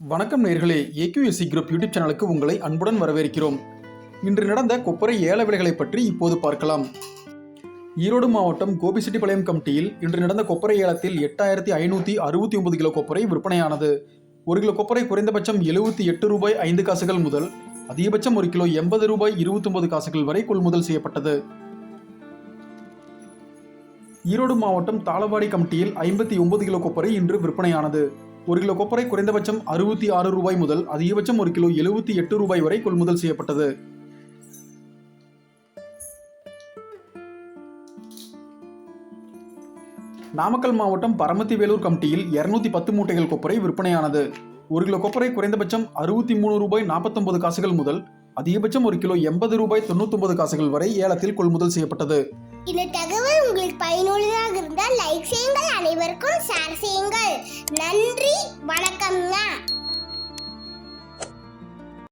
வணக்கம் நேர்களே. AQSC group YouTube சேனலுக்கு உங்களை அன்புடன் வரவேற்கிறோம். இன்று நடந்த கொப்பரை ஏல விலைகளை பற்றி இப்போது பார்க்கலாம். ஈரோடு மாவட்டம் கோபிசெட்டிப்பாளையம் கமிட்டியில் இன்று நடந்த கொப்பரை ஏலத்தில் எட்டாயிரத்தி ஐநூற்றி அறுபத்தி ஒன்பது கிலோ கொப்பரை விற்பனையானது. ஒரு கிலோ கொப்பரை குறைந்தபட்சம் எழுபத்தி எட்டு ரூபாய் ஐந்து காசுகள் முதல் அதிகபட்சம் ஒரு கிலோ எண்பது ரூபாய் இருபத்தொன்பது காசுகள் வரை கொள்முதல் செய்யப்பட்டது. ஈரோடு மாவட்டம் தாளவாடி கமிட்டியில் ஐம்பத்தி ஒன்பது கிலோ கொப்பரை இன்று விற்பனையானது. ஒரு கிலோ கொப்பரை குறைந்தபட்சம் அறுபத்தி ஆறு ரூபாய் முதல் அதிகபட்சம் ஒரு கிலோ எழுபத்தி எட்டு ரூபாய் வரை கொள்முதல் செய்யப்பட்டது. நாமக்கல் மாவட்டம் பரமத்தி வேலூர் கமிட்டியில் இருநூத்தி பத்து மூட்டைகள் கொப்பரை விற்பனையானது. ஒரு கிலோ கொப்பரை குறைந்தபட்சம் அறுபத்தி மூணு ரூபாய் நாற்பத்தொன்பது காசுகள் முதல் அதிகபட்சம் ஒரு கிலோ எண்பது ரூபாய் தொண்ணூத்தொன்பது காசுகள் வரை ஏலத்தில் கொள்முதல் செய்யப்பட்டது. இந்த தகவல் உங்களுக்கு பயனுள்ளதாக இருந்தால் லைக் அனைவருக்கும் ஷேர் செய்யுங்கள். நன்றி வணக்கம்.